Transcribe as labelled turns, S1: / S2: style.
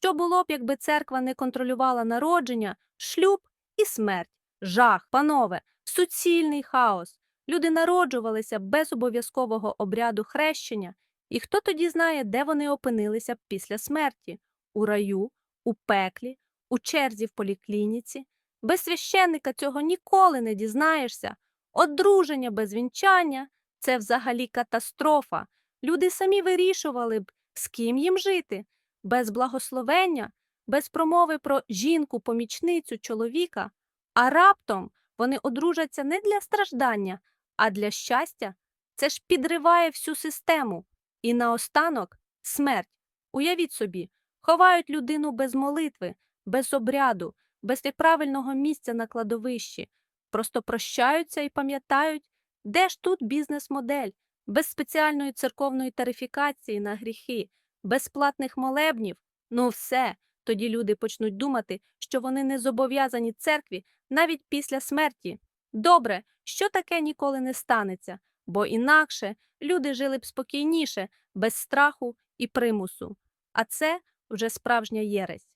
S1: Що було б, якби церква не контролювала народження, шлюб і смерть? Жах, панове, суцільний хаос. Люди народжувалися без обов'язкового обряду хрещення, і хто тоді знає, де вони опинилися б після смерті? У раю, у пеклі, у черзі в поліклініці. Без священника цього ніколи не дізнаєшся. Одруження без вінчання це взагалі катастрофа. Люди самі вирішували б, з ким їм жити, без благословення, без промови про жінку-помічницю чоловіка, а раптом вони одружаться не для страждання, а для щастя. Це ж підриває всю систему. І наостанок смерть. Уявіть собі, ховають людину без молитви, без обряду, без правильного місця на кладовищі. Просто прощаються і пам'ятають, де ж тут бізнес-модель, без спеціальної церковної тарифікації на гріхи, без платних молебнів. Ну все, тоді люди почнуть думати, що вони не зобов'язані церкві навіть після смерті. Добре, що таке ніколи не станеться, бо інакше люди жили б спокійніше, без страху і примусу. А це вже справжня єресь.